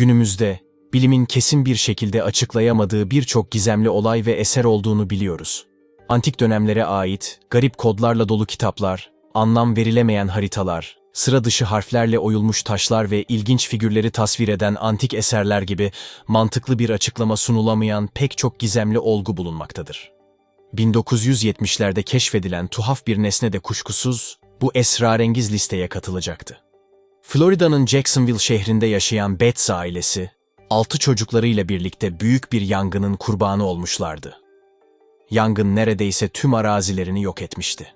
Günümüzde bilimin kesin bir şekilde açıklayamadığı birçok gizemli olay ve eser olduğunu biliyoruz. Antik dönemlere ait garip kodlarla dolu kitaplar, anlam verilemeyen haritalar, sıra dışı harflerle oyulmuş taşlar ve ilginç figürleri tasvir eden antik eserler gibi mantıklı bir açıklama sunulamayan pek çok gizemli olgu bulunmaktadır. 1970'lerde keşfedilen tuhaf bir nesne de kuşkusuz bu esrarengiz listeye katılacaktı. Florida'nın Jacksonville şehrinde yaşayan Betts ailesi, altı çocuklarıyla birlikte büyük bir yangının kurbanı olmuşlardı. Yangın neredeyse tüm arazilerini yok etmişti.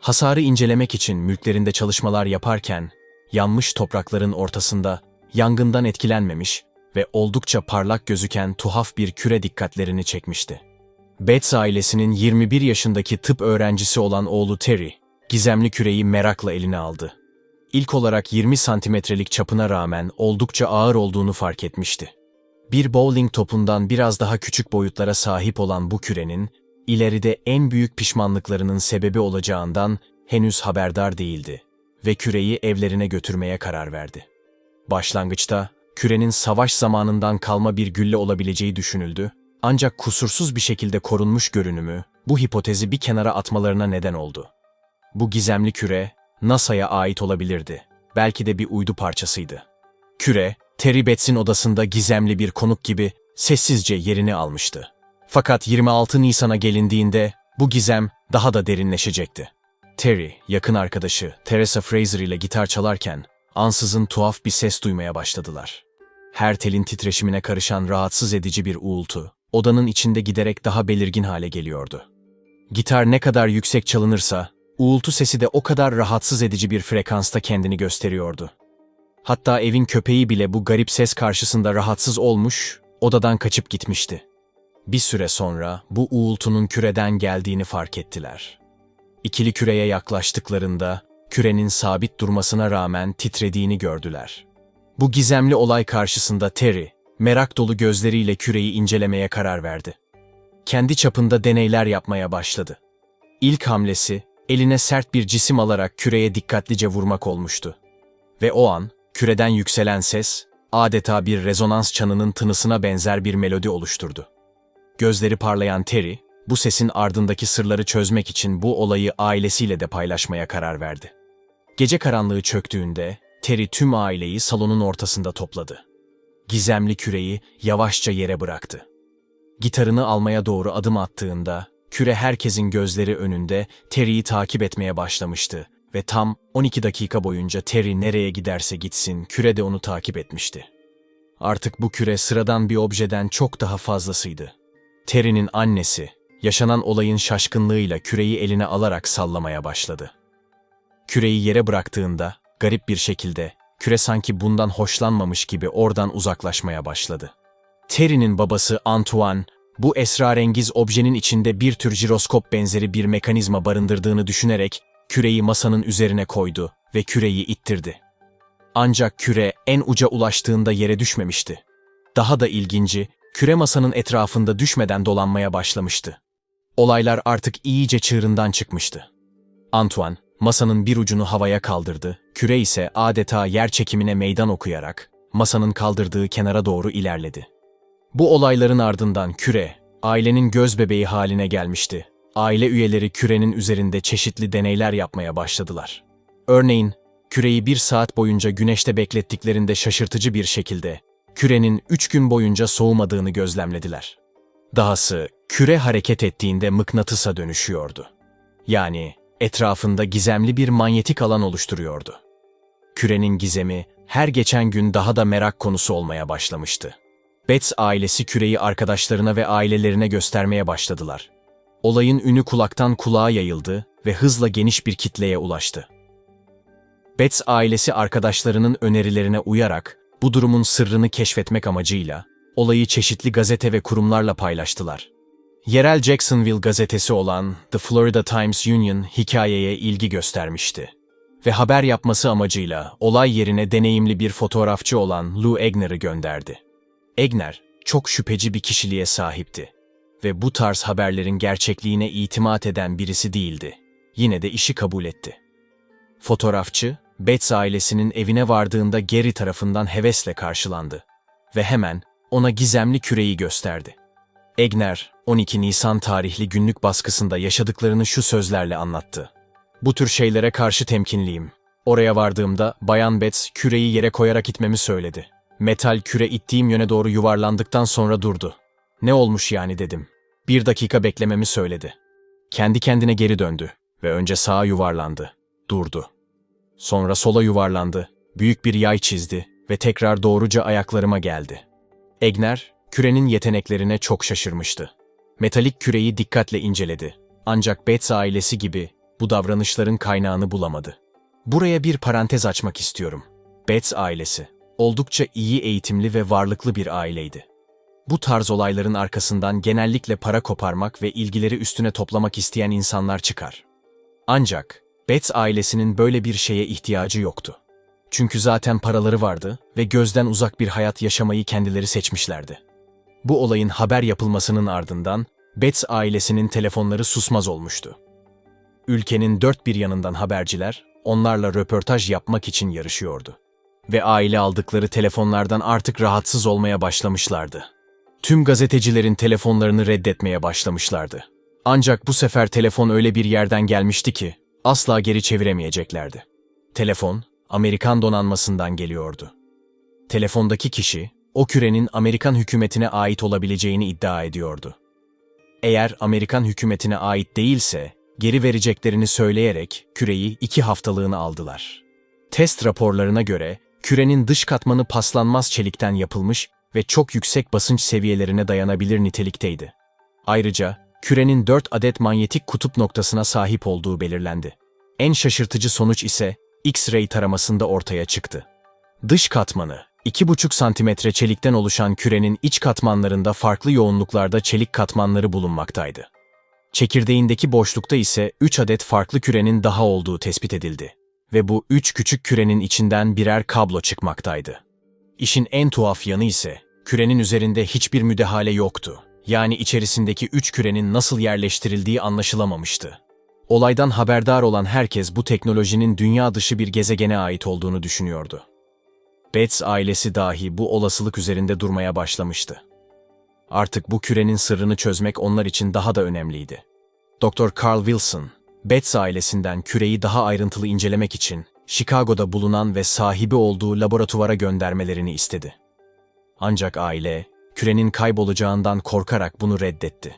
Hasarı incelemek için mülklerinde çalışmalar yaparken, yanmış toprakların ortasında yangından etkilenmemiş ve oldukça parlak gözüken tuhaf bir küre dikkatlerini çekmişti. Betts ailesinin 21 yaşındaki tıp öğrencisi olan oğlu Terry, gizemli küreyi merakla eline aldı. İlk olarak 20 santimetrelik çapına rağmen oldukça ağır olduğunu fark etmişti. Bir bowling topundan biraz daha küçük boyutlara sahip olan bu kürenin, ileride en büyük pişmanlıklarının sebebi olacağından henüz haberdar değildi ve küreyi evlerine götürmeye karar verdi. Başlangıçta kürenin savaş zamanından kalma bir gülle olabileceği düşünüldü ancak kusursuz bir şekilde korunmuş görünümü bu hipotezi bir kenara atmalarına neden oldu. Bu gizemli küre NASA'ya ait olabilirdi. Belki de bir uydu parçasıydı. Küre, Terry Betts'in odasında gizemli bir konuk gibi sessizce yerini almıştı. Fakat 26 Nisan'a gelindiğinde bu gizem daha da derinleşecekti. Terry, yakın arkadaşı Teresa Fraser ile gitar çalarken ansızın tuhaf bir ses duymaya başladılar. Her telin titreşimine karışan rahatsız edici bir uğultu, odanın içinde giderek daha belirgin hale geliyordu. Gitar ne kadar yüksek çalınırsa, uğultu sesi de o kadar rahatsız edici bir frekansta kendini gösteriyordu. Hatta evin köpeği bile bu garip ses karşısında rahatsız olmuş, odadan kaçıp gitmişti. Bir süre sonra bu uğultunun küreden geldiğini fark ettiler. İkili küreye yaklaştıklarında kürenin sabit durmasına rağmen titrediğini gördüler. Bu gizemli olay karşısında Terry, merak dolu gözleriyle küreyi incelemeye karar verdi. Kendi çapında deneyler yapmaya başladı. İlk hamlesi, eline sert bir cisim alarak küreye dikkatlice vurmak olmuştu. Ve o an, küreden yükselen ses, adeta bir rezonans çanının tınısına benzer bir melodi oluşturdu. Gözleri parlayan Terry, bu sesin ardındaki sırları çözmek için bu olayı ailesiyle de paylaşmaya karar verdi. Gece karanlığı çöktüğünde Terry tüm aileyi salonun ortasında topladı. Gizemli küreyi yavaşça yere bıraktı. Gitarını almaya doğru adım attığında küre herkesin gözleri önünde Terry'i takip etmeye başlamıştı ve tam 12 dakika boyunca Terry nereye giderse gitsin küre de onu takip etmişti. Artık bu küre sıradan bir objeden çok daha fazlasıydı. Terry'nin annesi, yaşanan olayın şaşkınlığıyla küreyi eline alarak sallamaya başladı. Küreyi yere bıraktığında, garip bir şekilde, küre sanki bundan hoşlanmamış gibi oradan uzaklaşmaya başladı. Terry'nin babası Antoine, bu esrarengiz objenin içinde bir tür jiroskop benzeri bir mekanizma barındırdığını düşünerek küreyi masanın üzerine koydu ve küreyi ittirdi. Ancak küre en uca ulaştığında yere düşmemişti. Daha da ilginci, küre masanın etrafında düşmeden dolanmaya başlamıştı. Olaylar artık iyice çığırından çıkmıştı. Antoine, masanın bir ucunu havaya kaldırdı, küre ise adeta yer çekimine meydan okuyarak masanın kaldırdığı kenara doğru ilerledi. Bu olayların ardından küre, ailenin göz bebeği haline gelmişti. Aile üyeleri kürenin üzerinde çeşitli deneyler yapmaya başladılar. Örneğin, küreyi bir saat boyunca güneşte beklettiklerinde şaşırtıcı bir şekilde kürenin üç gün boyunca soğumadığını gözlemlediler. Dahası küre hareket ettiğinde mıknatısa dönüşüyordu. Yani etrafında gizemli bir manyetik alan oluşturuyordu. Kürenin gizemi her geçen gün daha da merak konusu olmaya başlamıştı. Betts ailesi küreyi arkadaşlarına ve ailelerine göstermeye başladılar. Olayın ünü kulaktan kulağa yayıldı ve hızla geniş bir kitleye ulaştı. Betts ailesi arkadaşlarının önerilerine uyarak bu durumun sırrını keşfetmek amacıyla olayı çeşitli gazete ve kurumlarla paylaştılar. Yerel Jacksonville gazetesi olan The Florida Times Union hikayeye ilgi göstermişti ve haber yapması amacıyla olay yerine deneyimli bir fotoğrafçı olan Lou Egner'ı gönderdi. Egner, çok şüpheci bir kişiliğe sahipti ve bu tarz haberlerin gerçekliğine itimat eden birisi değildi. Yine de işi kabul etti. Fotoğrafçı, Betts ailesinin evine vardığında Gary tarafından hevesle karşılandı ve hemen ona gizemli küreyi gösterdi. Egner, 12 Nisan tarihli günlük baskısında yaşadıklarını şu sözlerle anlattı. Bu tür şeylere karşı temkinliyim. Oraya vardığımda Bayan Betts küreyi yere koyarak itmemi söyledi. Metal küre ittiğim yöne doğru yuvarlandıktan sonra durdu. Ne olmuş yani dedim. Bir dakika beklememi söyledi. Kendi kendine geri döndü ve önce sağa yuvarlandı. Durdu. Sonra sola yuvarlandı, büyük bir yay çizdi ve tekrar doğruca ayaklarıma geldi. Egner, kürenin yeteneklerine çok şaşırmıştı. Metalik küreyi dikkatle inceledi. Ancak Betts ailesi gibi bu davranışların kaynağını bulamadı. Buraya bir parantez açmak istiyorum. Betts ailesi, oldukça iyi eğitimli ve varlıklı bir aileydi. Bu tarz olayların arkasından genellikle para koparmak ve ilgileri üstüne toplamak isteyen insanlar çıkar. Ancak Betts ailesinin böyle bir şeye ihtiyacı yoktu. Çünkü zaten paraları vardı ve gözden uzak bir hayat yaşamayı kendileri seçmişlerdi. Bu olayın haber yapılmasının ardından Betts ailesinin telefonları susmaz olmuştu. Ülkenin dört bir yanından haberciler onlarla röportaj yapmak için yarışıyordu. Ve aile aldıkları telefonlardan artık rahatsız olmaya başlamışlardı. Tüm gazetecilerin telefonlarını reddetmeye başlamışlardı. Ancak bu sefer telefon öyle bir yerden gelmişti ki asla geri çeviremeyeceklerdi. Telefon, Amerikan donanmasından geliyordu. Telefondaki kişi, o kürenin Amerikan hükümetine ait olabileceğini iddia ediyordu. Eğer Amerikan hükümetine ait değilse, geri vereceklerini söyleyerek küreyi iki haftalığını aldılar. Test raporlarına göre, kürenin dış katmanı paslanmaz çelikten yapılmış ve çok yüksek basınç seviyelerine dayanabilir nitelikteydi. Ayrıca, kürenin 4 adet manyetik kutup noktasına sahip olduğu belirlendi. En şaşırtıcı sonuç ise X-ray taramasında ortaya çıktı. Dış katmanı, 2,5 santimetre çelikten oluşan kürenin iç katmanlarında farklı yoğunluklarda çelik katmanları bulunmaktaydı. Çekirdeğindeki boşlukta ise 3 adet farklı kürenin daha olduğu tespit edildi ve bu 3 küçük kürenin içinden birer kablo çıkmaktaydı. İşin en tuhaf yanı ise kürenin üzerinde hiçbir müdahale yoktu. Yani içerisindeki 3 kürenin nasıl yerleştirildiği anlaşılamamıştı. Olaydan haberdar olan herkes bu teknolojinin dünya dışı bir gezegene ait olduğunu düşünüyordu. Betts ailesi dahi bu olasılık üzerinde durmaya başlamıştı. Artık bu kürenin sırrını çözmek onlar için daha da önemliydi. Dr. Carl Wilson, Betts ailesinden küreyi daha ayrıntılı incelemek için Chicago'da bulunan ve sahibi olduğu laboratuvara göndermelerini istedi. Ancak aile, kürenin kaybolacağından korkarak bunu reddetti.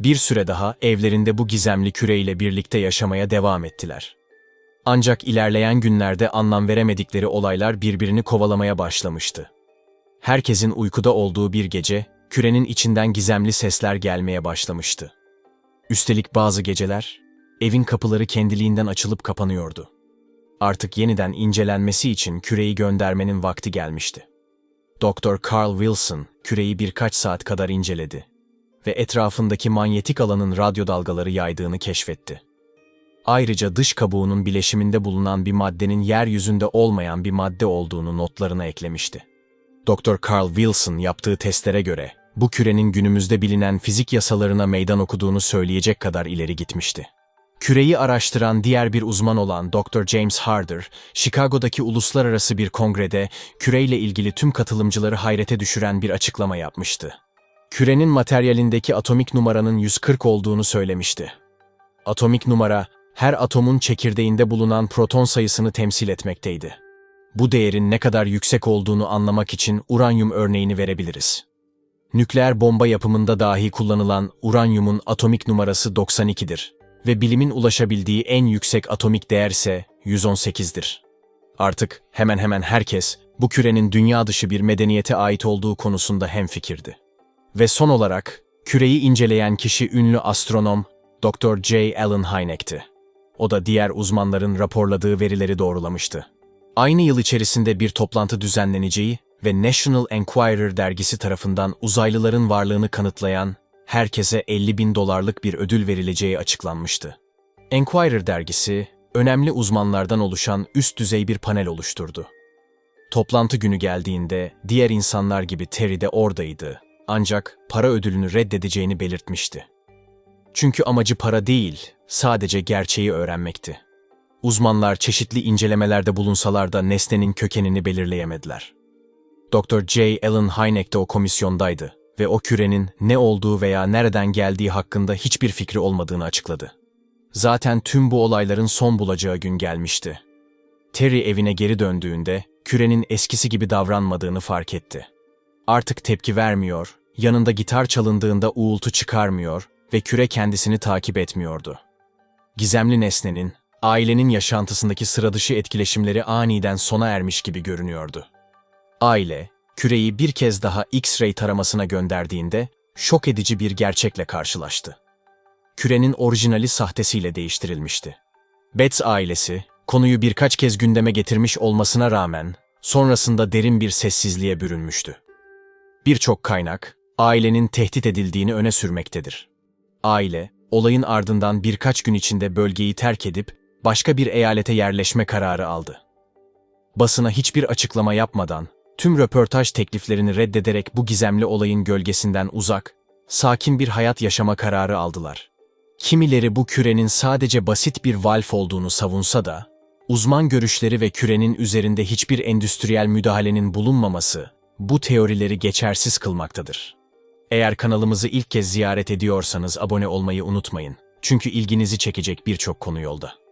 Bir süre daha evlerinde bu gizemli küreyle birlikte yaşamaya devam ettiler. Ancak ilerleyen günlerde anlam veremedikleri olaylar birbirini kovalamaya başlamıştı. Herkesin uykuda olduğu bir gece, kürenin içinden gizemli sesler gelmeye başlamıştı. Üstelik bazı geceler, evin kapıları kendiliğinden açılıp kapanıyordu. Artık yeniden incelenmesi için küreyi göndermenin vakti gelmişti. Doktor Carl Wilson, küreyi birkaç saat kadar inceledi ve etrafındaki manyetik alanın radyo dalgaları yaydığını keşfetti. Ayrıca dış kabuğunun bileşiminde bulunan bir maddenin yeryüzünde olmayan bir madde olduğunu notlarına eklemişti. Dr. Carl Wilson yaptığı testlere göre bu kürenin günümüzde bilinen fizik yasalarına meydan okuduğunu söyleyecek kadar ileri gitmişti. Küreyi araştıran diğer bir uzman olan Dr. James Harder, Chicago'daki uluslararası bir kongrede küreyle ilgili tüm katılımcıları hayrete düşüren bir açıklama yapmıştı. Kürenin materyalindeki atomik numaranın 140 olduğunu söylemişti. Atomik numara, her atomun çekirdeğinde bulunan proton sayısını temsil etmekteydi. Bu değerin ne kadar yüksek olduğunu anlamak için uranyum örneğini verebiliriz. Nükleer bomba yapımında dahi kullanılan uranyumun atomik numarası 92'dir ve bilimin ulaşabildiği en yüksek atomik değer ise 118'dir. Artık hemen hemen herkes bu kürenin dünya dışı bir medeniyete ait olduğu konusunda hemfikirdi. Ve son olarak küreyi inceleyen kişi ünlü astronom Dr. J. Allen Hynek'ti. O da diğer uzmanların raporladığı verileri doğrulamıştı. Aynı yıl içerisinde bir toplantı düzenleneceği ve National Enquirer dergisi tarafından uzaylıların varlığını kanıtlayan herkese 50 bin dolarlık bir ödül verileceği açıklanmıştı. Enquirer dergisi, önemli uzmanlardan oluşan üst düzey bir panel oluşturdu. Toplantı günü geldiğinde diğer insanlar gibi Terry de oradaydı ancak para ödülünü reddedeceğini belirtmişti. Çünkü amacı para değil, sadece gerçeği öğrenmekti. Uzmanlar çeşitli incelemelerde bulunsalar da nesnenin kökenini belirleyemediler. Dr. J. Allen Hynek de o komisyondaydı ve o kürenin ne olduğu veya nereden geldiği hakkında hiçbir fikri olmadığını açıkladı. Zaten tüm bu olayların son bulacağı gün gelmişti. Terry evine geri döndüğünde kürenin eskisi gibi davranmadığını fark etti. Artık tepki vermiyor, yanında gitar çalındığında uğultu çıkarmıyor ve küre kendisini takip etmiyordu. Gizemli nesnenin, ailenin yaşantısındaki sıradışı etkileşimleri aniden sona ermiş gibi görünüyordu. Aile, küreyi bir kez daha X-ray taramasına gönderdiğinde şok edici bir gerçekle karşılaştı. Kürenin orijinali sahtesiyle değiştirilmişti. Betts ailesi, konuyu birkaç kez gündeme getirmiş olmasına rağmen, sonrasında derin bir sessizliğe bürünmüştü. Birçok kaynak, ailenin tehdit edildiğini öne sürmektedir. Aile, olayın ardından birkaç gün içinde bölgeyi terk edip başka bir eyalete yerleşme kararı aldı. Basına hiçbir açıklama yapmadan, tüm röportaj tekliflerini reddederek bu gizemli olayın gölgesinden uzak, sakin bir hayat yaşama kararı aldılar. Kimileri bu kürenin sadece basit bir valf olduğunu savunsa da, uzman görüşleri ve kürenin üzerinde hiçbir endüstriyel müdahalenin bulunmaması, bu teorileri geçersiz kılmaktadır. Eğer kanalımızı ilk kez ziyaret ediyorsanız abone olmayı unutmayın. Çünkü ilginizi çekecek birçok konu yolda.